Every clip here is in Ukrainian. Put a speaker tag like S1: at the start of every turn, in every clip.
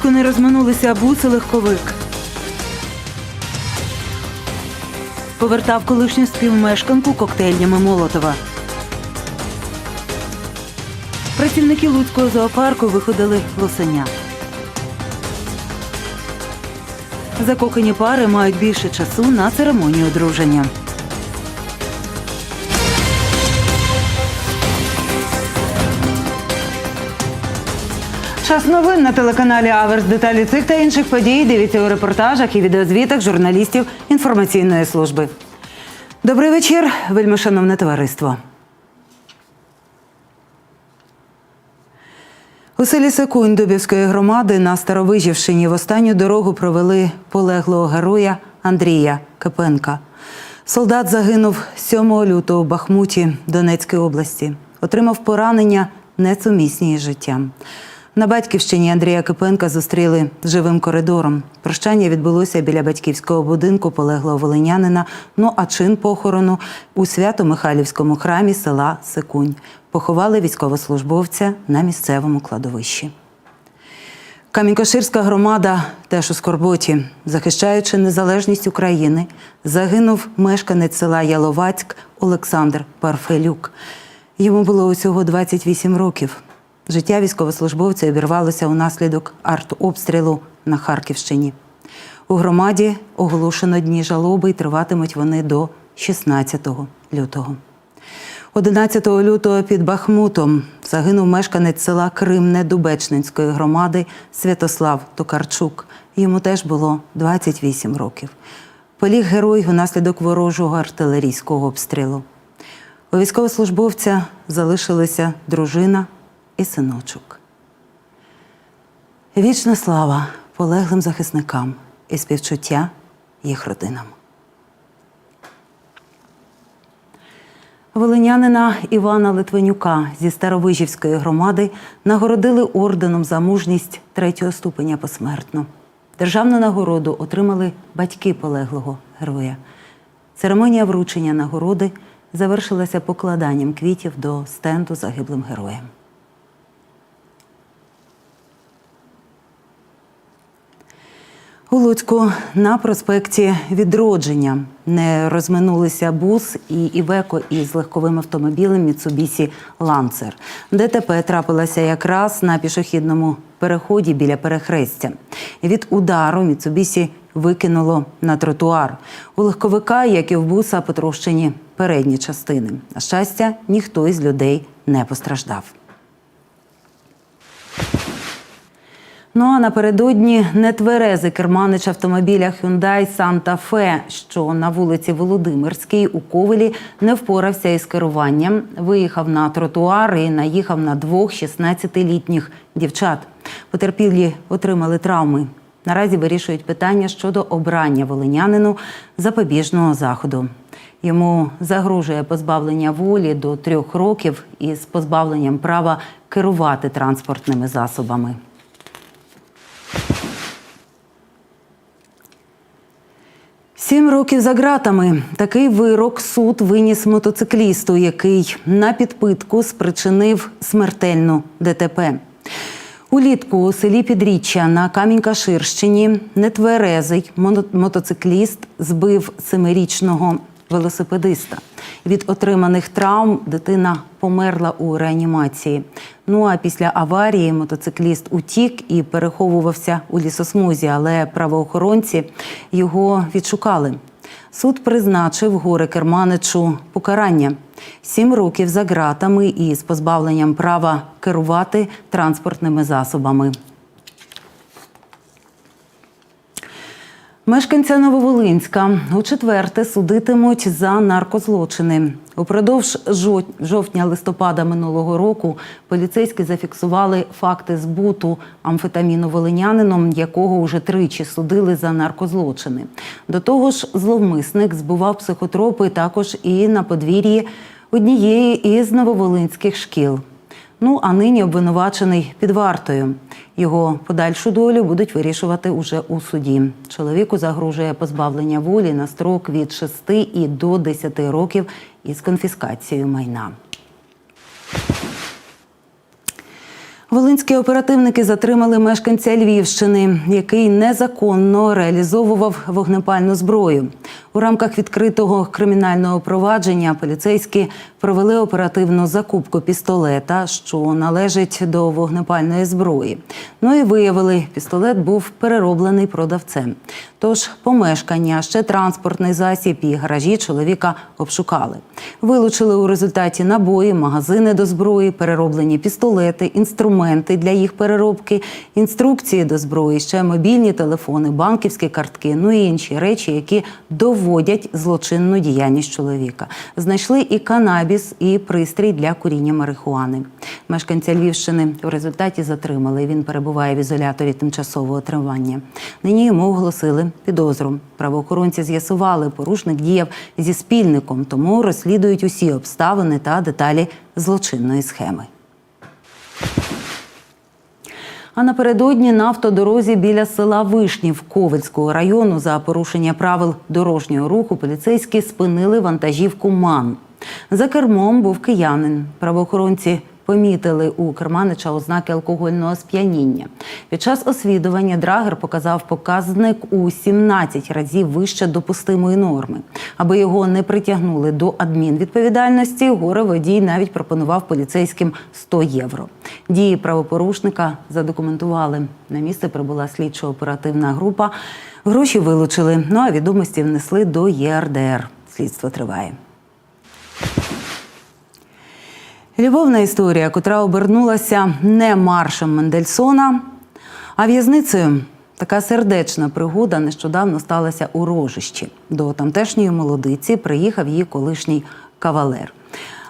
S1: Луцьку не розминулися бус і легковик. Повертав колишню співмешканку коктейльнями Молотова. Працівники Луцького зоопарку виходили лосеня. Закохані пари мають більше часу на церемонію одруження. Час новин на телеканалі Аверс. Деталі цих та інших подій дивіться у репортажах і відеозвітах журналістів інформаційної служби. Добрий вечір, вельми шановне товариство. У селі Секунь Дубівської громади на Старовижівщині в останню дорогу провели полеглого героя Андрія Кипенка. Солдат загинув 7 лютого в Бахмуті Донецької області. Отримав поранення несумісні із життям. На батьківщині Андрія Кипенка зустріли живим коридором. Прощання відбулося біля батьківського будинку полеглого волинянина. Ну а чин похорону у Свято-Михайлівському храмі села Секунь. Поховали військовослужбовця на місцевому кладовищі. Камінькаширська громада теж у скорботі, захищаючи незалежність України, загинув мешканець села Яловацьк Олександр Парфелюк. Йому було усього 28 років. Життя військовослужбовця обірвалося унаслідок артобстрілу на Харківщині. У громаді оголошено дні жалоби і триватимуть вони до 16 лютого. 11 лютого під Бахмутом загинув мешканець села Кримне Дубечнинської громади Святослав Токарчук. Йому теж було 28 років. Поліг герой унаслідок ворожого артилерійського обстрілу. У військовослужбовця залишилися дружина і синочок. Вічна слава полеглим захисникам і співчуття їх родинам. Волинянина Івана Литвинюка зі Старовижівської громади нагородили орденом за мужність третього ступеня посмертно. Державну нагороду отримали батьки полеглого героя. Церемонія вручення нагороди завершилася покладанням квітів до стенду загиблим героям. У Луцьку на проспекті Відродження не розминулися бус і Івеко із легковим автомобілем Mitsubishi Lancer. ДТП трапилося якраз на пішохідному переході біля перехрестя. Від удару Mitsubishi викинуло на тротуар. У легковика, як і в буса, потрощені передні частини. На щастя, ніхто із людей не постраждав. Ну а напередодні нетверезий керманич автомобіля Hyundai Santa Fe, що на вулиці Володимирській у Ковелі не впорався із керуванням, виїхав на тротуар і наїхав на двох 16-літніх дівчат. Потерпілі отримали травми. Наразі вирішують питання щодо обрання волинянину запобіжного заходу. Йому загрожує позбавлення волі до трьох років із позбавленням права керувати транспортними засобами. Сім років за ґратами. Такий вирок суд виніс мотоциклісту, який на підпитку спричинив смертельну ДТП. Улітку у селі Підріччя на Камінь-Каширщині нетверезий мотоцикліст збив семирічного велосипедиста. Від отриманих травм дитина померла у реанімації. Ну а після аварії мотоцикліст утік і переховувався у лісосмузі, але правоохоронці його відшукали. Суд призначив горе керманичу покарання сім років за ґратами і з позбавленням права керувати транспортними засобами. Мешканця Нововолинська у четверте судитимуть за наркозлочини. Упродовж жовтня-листопада минулого року поліцейські зафіксували факти збуту амфетаміну волинянином, якого уже тричі судили за наркозлочини. До того ж, зловмисник збував психотропи також і на подвір'ї однієї із нововолинських шкіл. Ну а нині обвинувачений під вартою. Його подальшу долю будуть вирішувати уже у суді. Чоловіку загрожує позбавлення волі на строк від 6 і до 10 років із конфіскацією майна. Волинські оперативники затримали мешканця Львівщини, який незаконно реалізовував вогнепальну зброю. У рамках відкритого кримінального провадження поліцейські провели оперативну закупку пістолета, що належить до вогнепальної зброї. Ну і виявили, пістолет був перероблений продавцем. Тож помешкання, ще транспортний засіб і гаражі чоловіка обшукали. Вилучили у результаті набої, магазини до зброї, перероблені пістолети, інструменти для їх переробки, інструкції до зброї, ще мобільні телефони, банківські картки, ну і інші речі, які доводять злочинну діяльність чоловіка. Знайшли і канабіс, і пристрій для куріння марихуани. Мешканця Львівщини в результаті затримали. Він перебуває в ізоляторі тимчасового тримання. Нині йому оголосили підозру. Правоохоронці з'ясували, порушник діяв зі спільником, тому розслідують усі обставини та деталі злочинної схеми. А напередодні на автодорозі біля села Вишнів Ковицького району за порушення правил дорожнього руху поліцейські спинили вантажівку МАН. За кермом був киянин. Правоохоронці помітили у керманича ознаки алкогольного сп'яніння. Під час освідування драгер показав показник у 17 разів вище допустимої норми. Аби його не притягнули до адмінвідповідальності, горе водій навіть пропонував поліцейським 100 євро. Дії правопорушника задокументували. На місце прибула слідчо-оперативна група. Гроші вилучили, ну а відомості внесли до ЄРДР. Слідство триває. Любовна історія, котра обернулася не маршем Мендельсона, а в'язницею. Така сердечна пригода нещодавно сталася у рожищі. До тамтешньої молодиці приїхав її колишній кавалер.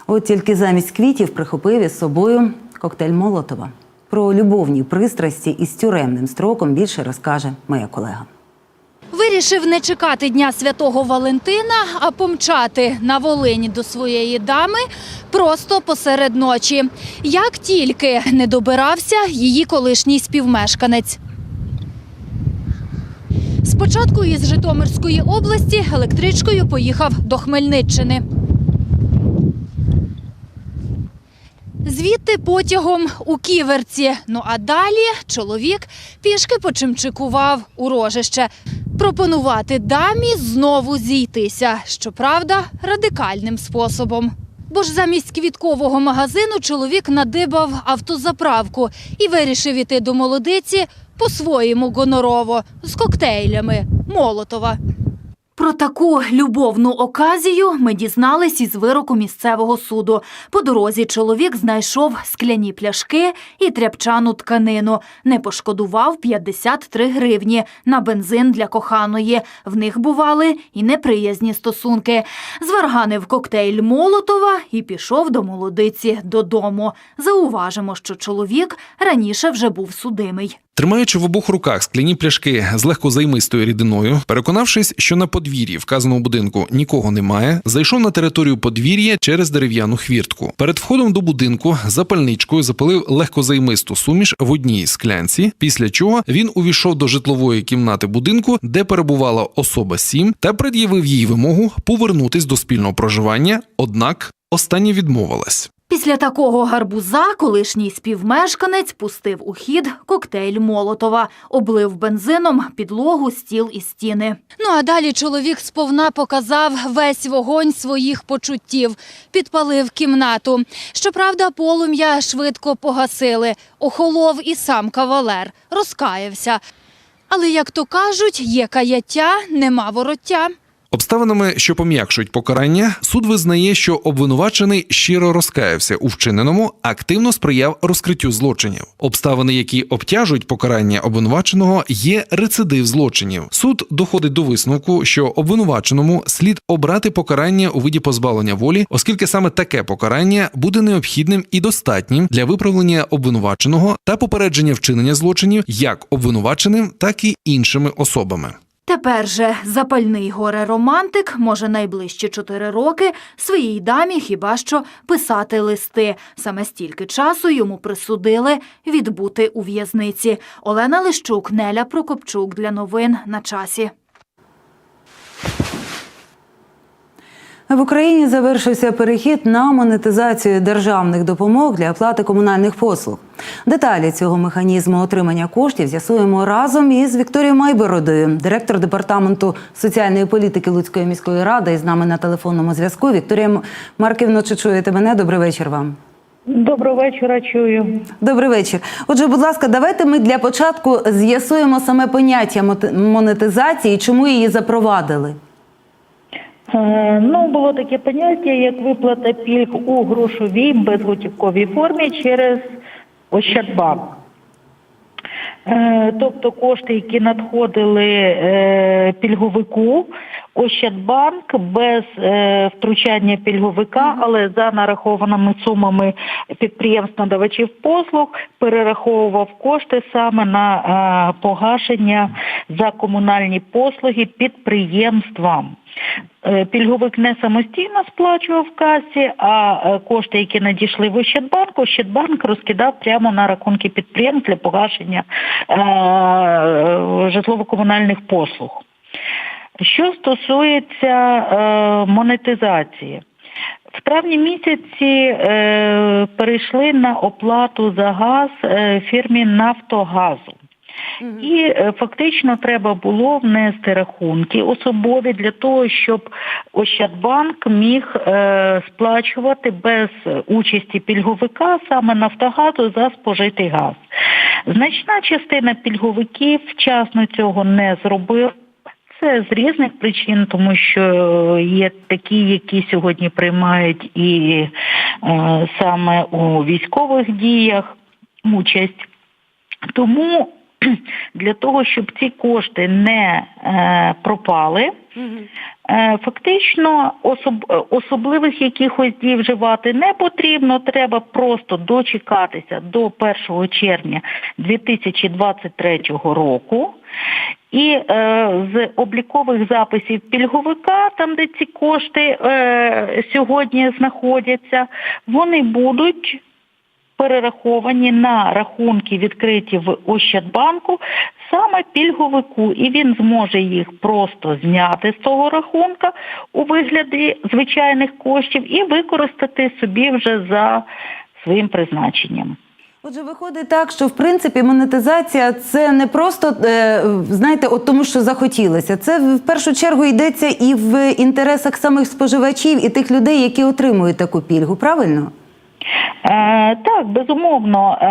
S1: От тільки замість квітів прихопив із собою коктейль Молотова. Про любовні пристрасті із тюремним строком більше розкаже моя колега.
S2: Вирішив не чекати Дня Святого Валентина, а помчати на Волині до своєї дами просто посеред ночі. Як тільки не добирався її колишній співмешканець. Спочатку із Житомирської області електричкою поїхав до Хмельниччини. Звідти потягом у Ківерці. Ну а далі чоловік пішки почимчикував у рожище. Пропонувати дамі знову зійтися, щоправда, радикальним способом. Бо ж замість квіткового магазину чоловік надибав автозаправку і вирішив іти до молодиці по-своєму гонорово з коктейлями Молотова. Про таку любовну оказію ми дізнались із вироку місцевого суду. По дорозі чоловік знайшов скляні пляшки і тряпчану тканину. Не пошкодував 53 гривні на бензин для коханої. В них бували і неприязні стосунки. Зварганив коктейль Молотова і пішов до молодиці додому. Зауважимо, що чоловік раніше вже був судимий.
S3: Тримаючи в обох руках скляні пляшки з легкозаймистою рідиною, переконавшись, що на подвір'ї вказаного будинку нікого немає, зайшов на територію подвір'я через дерев'яну хвіртку. Перед входом до будинку запальничкою запалив легкозаймисту суміш в одній склянці, після чого він увійшов до житлової кімнати будинку, де перебувала особа 7, та пред'явив їй вимогу повернутись до спільного проживання. Однак остання відмовилась.
S2: Після такого гарбуза колишній співмешканець пустив у хід коктейль Молотова, облив бензином підлогу, стіл і стіни. Ну а далі чоловік сповна показав весь вогонь своїх почуттів, підпалив кімнату. Щоправда, полум'я швидко погасили. Охолов і сам кавалер, розкаявся. Але, як то кажуть, є каяття, нема вороття.
S3: Обставинами, що пом'якшують покарання, суд визнає, що обвинувачений щиро розкаявся у вчиненому, активно сприяв розкриттю злочинів. Обставини, які обтяжують покарання обвинуваченого, є рецидив злочинів. Суд доходить до висновку, що обвинуваченому слід обрати покарання у виді позбавлення волі, оскільки саме таке покарання буде необхідним і достатнім для виправлення обвинуваченого та попередження вчинення злочинів як обвинуваченим, так і іншими особами.
S2: Тепер же запальний горе-романтик може найближчі чотири роки своїй дамі хіба що писати листи. Саме стільки часу йому присудили відбути у в'язниці. Олена Лищук, Неля Прокопчук для новин на часі.
S1: В Україні завершився перехід на монетизацію державних допомог для оплати комунальних послуг. Деталі цього механізму отримання коштів з'ясуємо разом із Вікторією Майбородою, директор департаменту соціальної політики Луцької міської ради. І з нами на телефонному зв'язку. Вікторія Марківно, чи чуєте мене? Добрий вечір вам.
S4: Доброго вечора, чую.
S1: Добрий вечір. Отже, будь ласка, давайте ми для початку з'ясуємо саме поняття монетизації, чому її запровадили.
S4: Е, Ну, було таке поняття, як виплата пільг у грошовій безготівковій формі через Ощадбанк. Е, Тобто кошти, які надходили е, пільговику, Ощадбанк без втручання пільговика, але за нарахованими сумами підприємств-надавачів послуг перераховував кошти саме на погашення за комунальні послуги підприємствам. Е, Пільговик не самостійно сплачував в касі, а е, кошти, які надійшли в Ощадбанк, Ощадбанк розкидав прямо на рахунки підприємств для погашення е, житлово-комунальних послуг. Що стосується монетизації, в травні місяці перейшли на оплату за газ фірмі Нафтогазу. І е, фактично треба було внести рахунки особові для того, щоб Ощадбанк міг е, сплачувати без участі пільговика саме Нафтогазу за спожитий газ. Значна частина пільговиків вчасно цього не зробила. Це з різних причин, тому що є такі, які сьогодні приймають і е, саме у військових діях участь. Тому для того, щоб ці кошти не е, пропали, е, фактично особ, е, особливих якихось дій вживати не потрібно. Треба просто дочекатися до 1 червня 2023 року. І е, з облікових записів пільговика, там де ці кошти е, сьогодні знаходяться, вони будуть перераховані на рахунки, відкриті в Ощадбанку, саме пільговику, і він зможе їх просто зняти з того рахунка у вигляді звичайних коштів і використати собі вже за своїм призначенням.
S1: Отже, виходить так, що в принципі монетизація це не просто е, знаєте, от тому, що захотілося. Це в першу чергу йдеться і в інтересах самих споживачів і тих людей, які отримують таку пільгу. Правильно?
S4: Е, так, безумовно, е,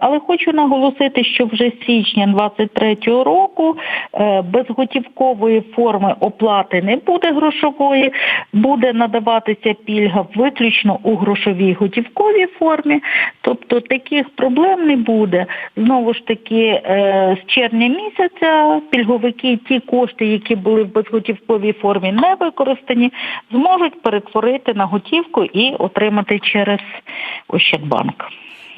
S4: але хочу наголосити, що вже з січня 23-го року е, безготівкової форми оплати не буде грошової, буде надаватися пільга виключно у грошовій готівковій формі, тобто таких проблем не буде. Знову ж таки, е, з червня місяця пільговики ті кошти, які були в безготівковій формі не використані, зможуть перетворити на готівку і отримати через Ощадбанк.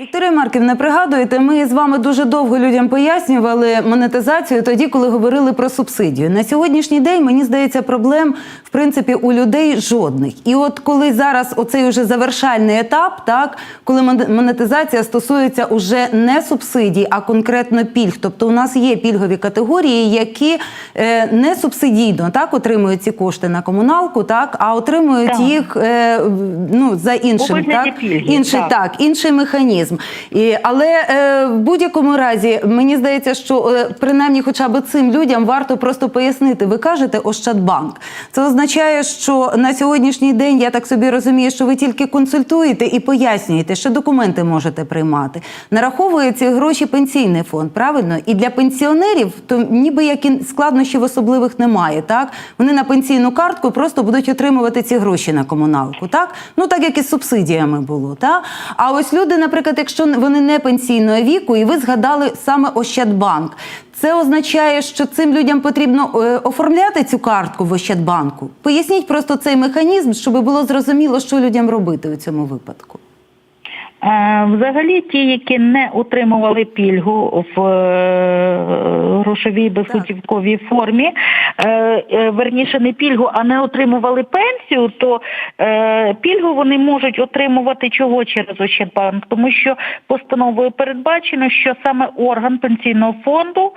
S1: Вікторія Марківна, пригадуєте, ми з вами дуже довго людям пояснювали монетизацію тоді, коли говорили про субсидію. На сьогоднішній день мені здається, проблем в принципі у людей жодних. І от коли зараз оцей уже завершальний етап, так коли мон- монетизація стосується уже не субсидій, а конкретно пільг. Тобто у нас є пільгові категорії, які е, не субсидійно так отримують ці кошти на комуналку, так а отримують
S4: Так.
S1: їх е, ну за іншим, так
S4: пільги,
S1: інший
S4: так.
S1: так, інший механізм. І, але е, в будь-якому разі мені здається, що е, принаймні, хоча б цим людям варто просто пояснити. Ви кажете Ощадбанк. Це означає, що на сьогоднішній день я так собі розумію, що ви тільки консультуєте і пояснюєте, що документи можете приймати. Нараховує ці гроші пенсійний фонд, правильно? І для пенсіонерів то ніби як і складнощів особливих немає. Так вони на пенсійну картку просто будуть отримувати ці гроші на комуналку. Так ну так як і з субсидіями було. Так? А ось люди, наприклад, якщо вони не пенсійного віку, і ви згадали саме Ощадбанк. Це означає, що цим людям потрібно е, оформляти цю картку в Ощадбанку. Поясніть просто цей механізм, щоб було зрозуміло, що людям робити у цьому випадку.
S4: Взагалі, ті, які не отримували пільгу в е, грошовій безготівковій формі, е, е, верніше не пільгу, а не отримували пенсію, то пільгу вони можуть отримувати чого через Ощадбанк, тому що постановою передбачено, що саме орган пенсійного фонду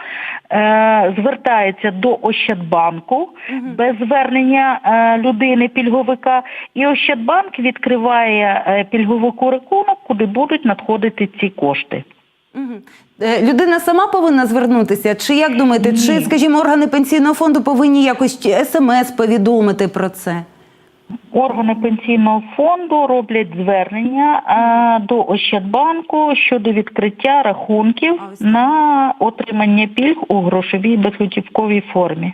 S4: звертається до Ощадбанку без звернення людини пільговика, і Ощадбанк відкриває пільговику рахунок, куди будуть надходити ці кошти.
S1: Е, Людина сама повинна звернутися? Чи як думаєте, чи, скажімо, органи пенсійного фонду повинні якось смс повідомити про це?
S4: Органи пенсійного фонду роблять звернення е, до Ощадбанку щодо відкриття рахунків
S1: А,
S4: на отримання пільг у грошовій безготівковій формі,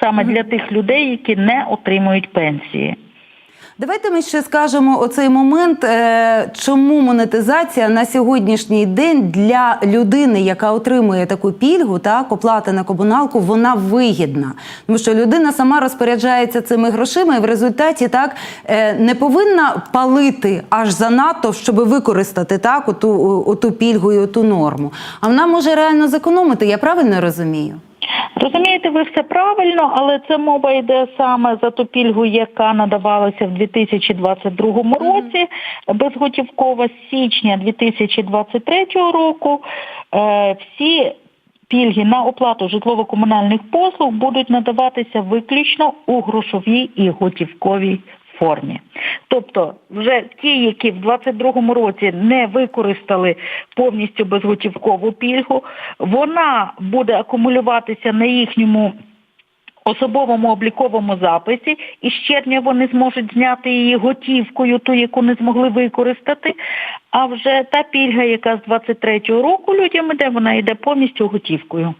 S4: саме для тих людей, які не отримують пенсії.
S1: Давайте ми ще скажемо оцей момент, е, чому монетизація на сьогоднішній день для людини, яка отримує таку пільгу, так, оплата на комуналку, вона вигідна. Тому що людина сама розпоряджається цими грошима і в результаті так е, не повинна палити аж занадто, щоб використати так, оту, оту пільгу і оту норму. А вона може реально зекономити, я правильно розумію?
S4: Розумієте, ви все правильно, але це мова йде саме за ту пільгу, яка надавалася в 2022 році, безготівкова з січня 2023 року. Е, всі пільги на оплату житлово-комунальних послуг будуть надаватися виключно у грошовій і готівковій формі. Тобто, вже ті, які в 2022 році не використали повністю безготівкову пільгу, вона буде акумулюватися на їхньому особовому обліковому записі, і з червня вони зможуть зняти її готівкою, ту, яку не змогли використати. А вже та пільга, яка з 23-го року людям іде, вона йде повністю готівкою.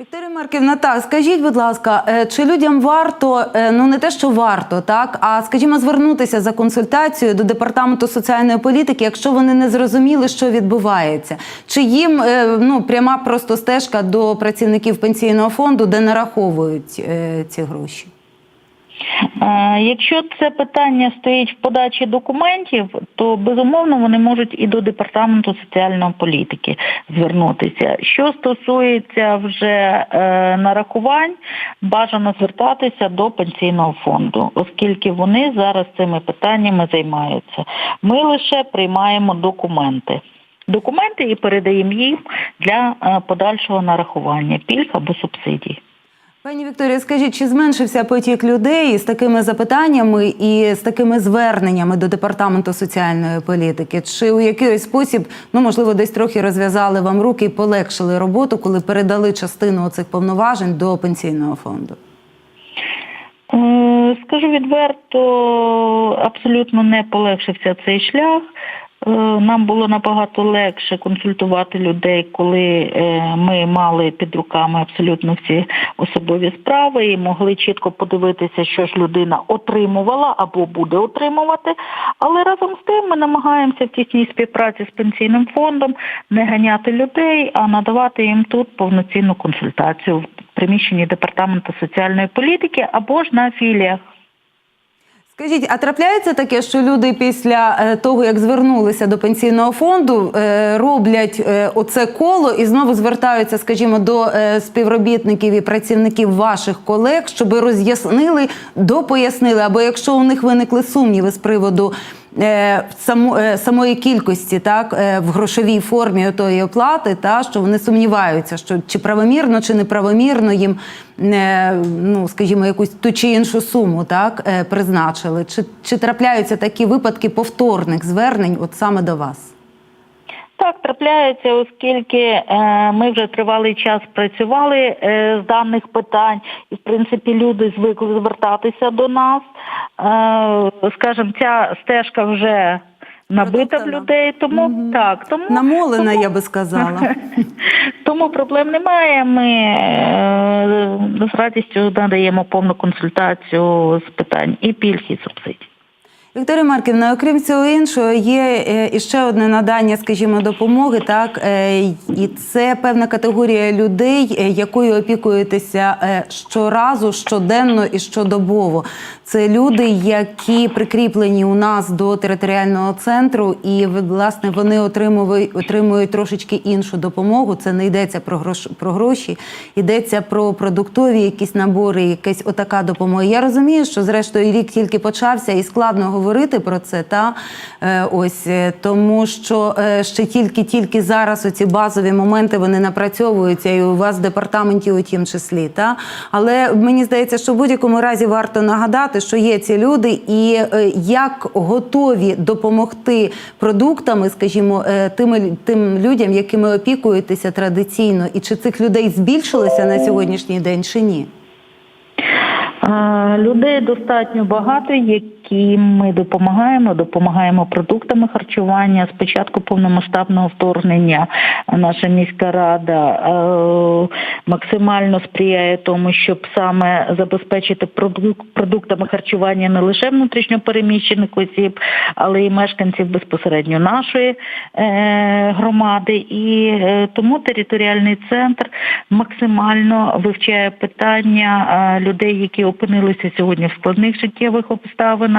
S1: Вікторія Марківна, так, скажіть, будь ласка, е, чи людям варто, е, ну не те, що варто, так, а скажімо, звернутися за консультацією до департаменту соціальної політики, якщо вони не зрозуміли, що відбувається? Чи їм е, ну пряма просто стежка до працівників пенсійного фонду, де нараховують ці гроші?
S4: Е, Якщо це питання стоїть в подачі документів, то безумовно вони можуть і до департаменту соціальної політики звернутися. Що стосується вже е, нарахувань, бажано звертатися до пенсійного фонду, оскільки вони зараз цими питаннями займаються. Ми лише приймаємо документи. Документи і передаємо їм для е, подальшого нарахування пільг або субсидій.
S1: Пані Вікторія, скажіть, чи зменшився потік людей з такими запитаннями і з такими зверненнями до департаменту соціальної політики? Чи у якийсь спосіб, ну можливо, десь трохи розв'язали вам руки і полегшили роботу, коли передали частину цих повноважень до пенсійного фонду?
S4: Е, Скажу відверто, абсолютно не полегшився цей шлях. Е, Нам було набагато легше консультувати людей, коли е, ми мали під руками абсолютно всі особові справи і могли чітко подивитися, що ж людина отримувала або буде отримувати. Але разом з тим ми намагаємося в тісній співпраці з пенсійним фондом не ганяти людей, а надавати їм тут повноцінну консультацію в приміщенні департаменту соціальної політики або ж на філіях.
S1: Скажіть, а трапляється таке, що люди після е, того, як звернулися до пенсійного фонду, е, роблять е, оце коло і знову звертаються, скажімо, до співробітників і працівників ваших колег, щоб роз'яснили, допояснили, або якщо у них виникли сумніви з приводу самої кількості, так е, в грошовій формі тої оплати, та що вони сумніваються, що чи правомірно, чи неправомірно їм, е, ну скажімо, якусь ту чи іншу суму так е, призначили. Чи, чи трапляються такі випадки повторних звернень, от саме до вас?
S4: Так, трапляється, оскільки е, ми вже тривалий час працювали е, з даних питань, і в принципі люди звикли звертатися до нас. Е, скажімо, ця стежка вже набита в людей, тому так, тому
S1: Намолена,
S4: тому,
S1: я би сказала.
S4: тому проблем немає. Ми з радістю надаємо повну консультацію з питань і пільг, і субсидій.
S1: Вікторія Марківна, окрім цього іншого, є е, іще одне надання, скажімо, допомоги. Так е, і це певна категорія людей, е, якою опікуєтеся щоразу, щоденно і щодобово. Це люди, які прикріплені у нас до територіального центру, і власне вони отримують, отримують трошечки іншу допомогу. Це не йдеться про грош про гроші, йдеться про продуктові якісь набори, якась отака допомога. Я розумію, що зрештою рік тільки почався, і складно говорити про це. Та е, ось е, тому, що е, ще тільки-тільки зараз оці базові моменти вони напрацьовуються, і у вас в департаменті у тім числі. Та але мені здається, що в будь-якому разі варто нагадати, що є ці люди, і як готові допомогти продуктами, скажімо, тим, тим людям, якими опікуєтеся традиційно, і чи цих людей збільшилося на сьогоднішній день, чи ні?
S4: Людей достатньо багато, яким ми допомагаємо. Допомагаємо продуктами харчування. З початку повномасштабного вторгнення наша міська рада е, максимально сприяє тому, щоб саме забезпечити продук- продуктами харчування не лише внутрішньопереміщених осіб, але й мешканців безпосередньо нашої е, громади. І е, тому територіальний центр максимально вивчає питання людей, які опинилися сьогодні в складних життєвих обставинах.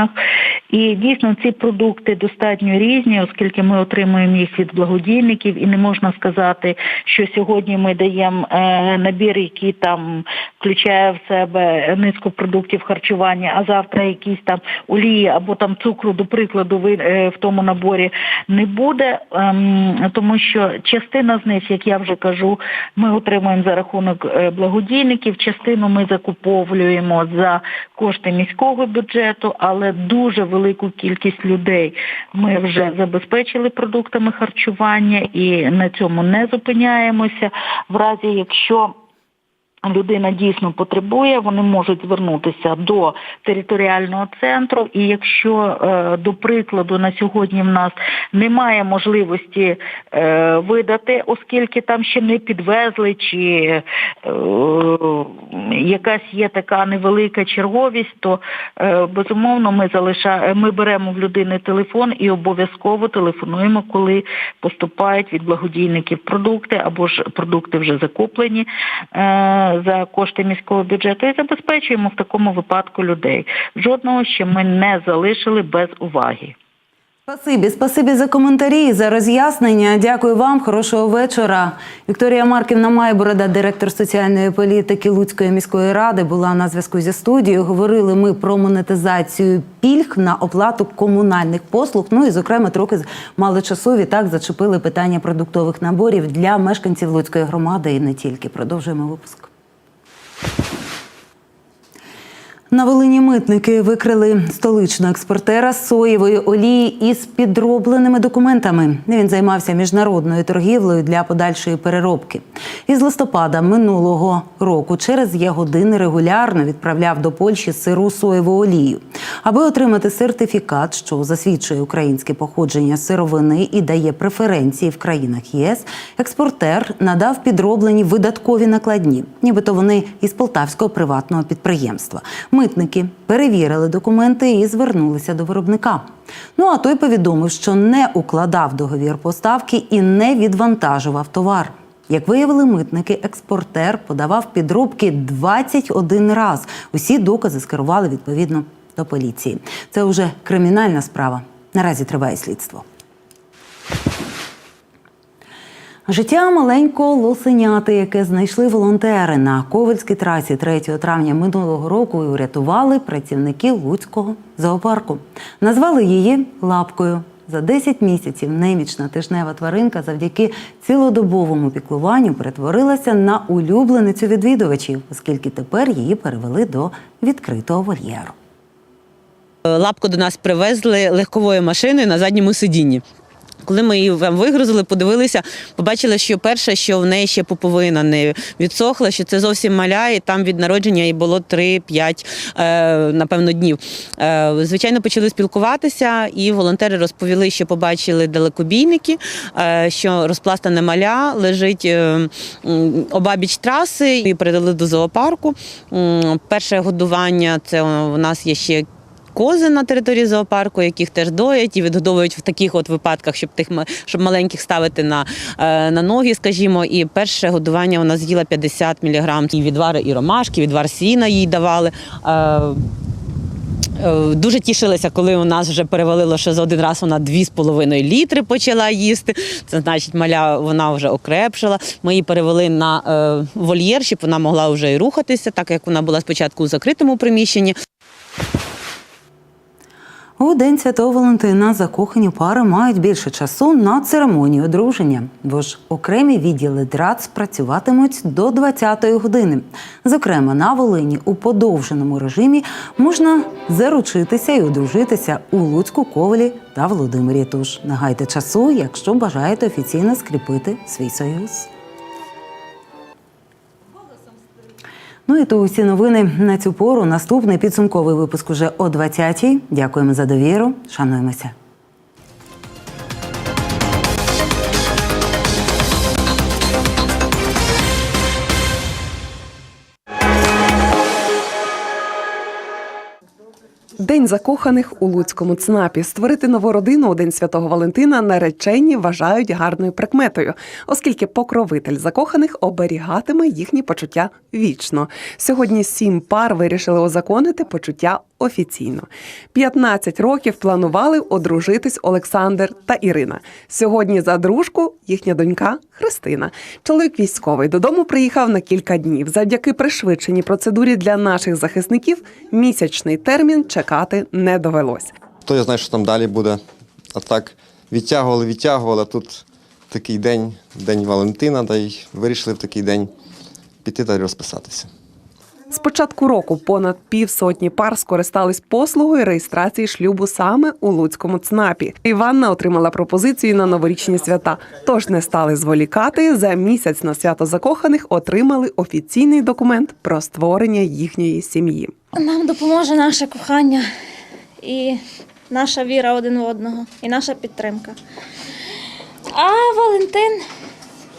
S4: І дійсно ці продукти достатньо різні, оскільки ми отримуємо їх від благодійників, і не можна сказати, що сьогодні ми даємо е, набір, який там включає в себе низку продуктів харчування, а завтра якісь там олії або там цукру, до прикладу, е, в тому наборі не буде, ем, тому що частина з них, як я вже кажу, ми отримуємо за рахунок е, благодійників, частину ми закуповуємо за кошти міського бюджету, але дуже велику кількість людей ми вже забезпечили продуктами харчування і на цьому не зупиняємося. В разі, якщо людина дійсно потребує, вони можуть звернутися до територіального центру. І якщо, е, до прикладу, на сьогодні в нас немає можливості е, видати, оскільки там ще не підвезли, чи е, якась є така невелика черговість, то безумовно ми залишаємо, ми беремо в людини телефон і обов'язково телефонуємо, коли поступають від благодійників продукти або ж продукти вже закуплені за кошти міського бюджету і забезпечуємо в такому випадку людей. Жодного ще ми не залишили без уваги.
S1: Спасибі, спасибі за коментарі, за роз'яснення. Дякую вам, хорошого вечора. Вікторія Марківна Майборода, директор соціальної політики Луцької міської ради, була на зв'язку зі студією. Говорили ми про монетизацію пільг на оплату комунальних послуг. Ну і зокрема, трохи мали часу відтак зачепили питання продуктових наборів для мешканців Луцької громади і не тільки. Продовжуємо випуск. На Волині митники викрили столичного експортера соєвої олії із підробленими документами. Він займався міжнародною торгівлею для подальшої переробки. Із листопада минулого року через Ягодини регулярно відправляв до Польщі сиру соєву олію. Аби отримати сертифікат, що засвідчує українське походження сировини і дає преференції в країнах ЄС, експортер надав підроблені видаткові накладні, нібито вони із полтавського приватного підприємства. Митники перевірили документи і звернулися до виробника. Ну а той повідомив, що не укладав договір поставки і не відвантажував товар. Як виявили митники, експортер подавав підробки 21 раз. Усі докази скерували відповідно до поліції. Це вже кримінальна справа. Наразі триває слідство. Життя маленького лосеняти, яке знайшли волонтери на Ковальській трасі 3 травня минулого року і врятували працівники Луцького зоопарку. Назвали її лапкою. За 10 місяців немічна тижнева тваринка завдяки цілодобовому піклуванню перетворилася на улюбленицю відвідувачів, оскільки тепер її перевели до відкритого вольєру.
S5: Лапку до нас привезли легковою машиною на задньому сидінні. Коли ми її вигрузили, подивилися, побачили, що перше, що в неї ще пуповина не відсохла, що це зовсім маля, і там від народження їй було 3-5, е, напевно, днів. Е, звичайно, почали спілкуватися, і волонтери розповіли, що побачили далекобійники, е, що розпластане маля лежить обабіч траси, і передали до зоопарку. Перше годування це у нас є ще кози на території зоопарку, яких теж доять і відгодовують в таких от випадках, щоб тих щоб маленьких ставити на, е, на ноги, скажімо. І перше годування вона з'їла 50 мг. І відвари і ромашки, відвар сіна їй давали. Е, Е, Дуже тішилися, коли у нас вже перевалило, що за один раз вона 2,5 літри почала їсти. Це значить, маля вона вже окрепшила. Ми її перевели на е, вольєр, щоб вона могла вже і рухатися, так як вона була спочатку у закритому приміщенні.
S1: У День Святого Валентина закохані пари мають більше часу на церемонію одруження, бо ж окремі відділи ДРАЦ працюватимуть до 20-ї години. Зокрема, на Волині у подовженому режимі можна заручитися і одружитися у Луцьку, Ковелі та Володимирі. Тож нагайте часу, якщо бажаєте офіційно скріпити свій союз. Ну і то усі новини на цю пору. Наступний підсумковий випуск уже о 20-й. Дякуємо за довіру. Шануємося.
S6: День закоханих у Луцькому ЦНАПі. Створити нову родину у День Святого Валентина наречені вважають гарною прикметою, оскільки покровитель закоханих оберігатиме їхні почуття вічно. Сьогодні сім пар вирішили озаконити почуття офіційно. 15 років планували одружитись Олександр та Ірина. Сьогодні за дружку їхня донька Христина. Чоловік військовий додому приїхав на кілька днів. Завдяки пришвидшеній процедурі для наших захисників місячний термін чекати не довелось.
S7: Хто я знає, що там далі буде. А так відтягували, відтягували. Тут такий день, День Валентина, та й вирішили в такий день піти та розписатися.
S6: З початку року понад півсотні пар скористались послугою реєстрації шлюбу саме у Луцькому ЦНАПі. Іванна отримала пропозицію на новорічні свята, тож не стали зволікати. За місяць на свято закоханих отримали офіційний документ про створення їхньої сім'ї.
S8: Нам допоможе наше кохання і наша віра один в одного, і наша підтримка. А Валентин,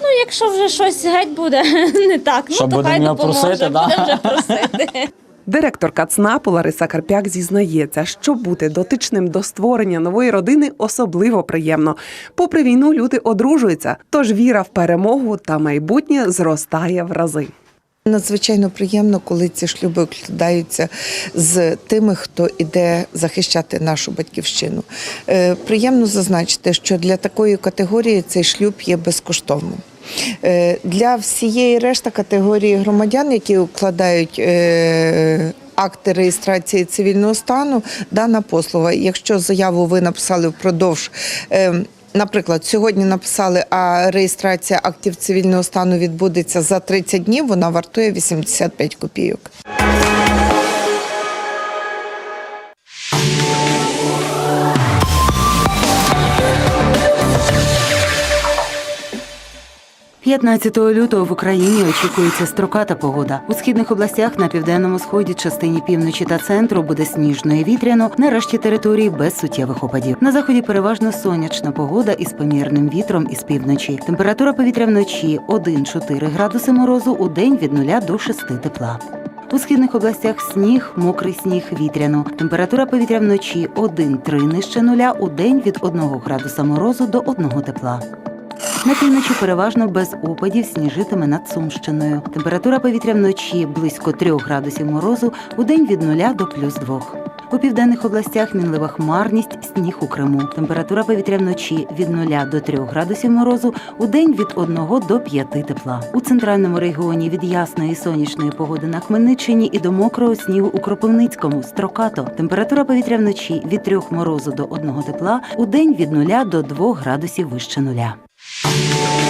S8: ну якщо вже щось геть буде не так, ну
S9: Що,
S8: то
S9: будемо
S8: хай
S9: його
S8: допоможе,
S9: просити, да?
S8: будемо вже просити.
S6: Директорка ЦНАПу Лариса Карпяк зізнається, що бути дотичним до створення нової родини особливо приємно. Попри війну, люди одружуються, тож віра в перемогу та майбутнє зростає в рази.
S10: Надзвичайно приємно, коли ці шлюби укладаються з тими, хто іде захищати нашу батьківщину. Е, Приємно зазначити, що для такої категорії цей шлюб є безкоштовним. Е, Для всієї решта категорії громадян, які укладають е, акти реєстрації цивільного стану, дана послуга. Якщо заяву ви написали впродовж. Наприклад, сьогодні написали, а реєстрація актів цивільного стану відбудеться за 30 днів. Вона вартує 85 копійок.
S1: – 15 лютого в Україні очікується строката погода. У східних областях на південному сході, частині півночі та центру буде сніжно і вітряно. На решті території без суттєвих опадів. На заході переважно сонячна погода із помірним вітром із півночі. Температура повітря вночі 1-4 градуси морозу, у день від 0 до 6 тепла. У східних областях сніг, мокрий сніг, вітряно. Температура повітря вночі 1-3 нижче нуля, у день від 1 градуса морозу до 1 тепла. На півночі переважно без опадів сніжитиме над Сумщиною. Температура повітря вночі близько 3 градусів морозу, у день від 0 до плюс 2. У південних областях мінлива хмарність, сніг у Криму. Температура повітря вночі від 0 до 3 градусів морозу, у день від 1 до 5 тепла. У центральному регіоні від ясної сонячної погоди на Хмельниччині і до мокрого снігу у Кропивницькому. Строкато. Температура повітря вночі від 3 морозу до 1 тепла, у день від 0 до 2 градусів вище нуля. Thank you.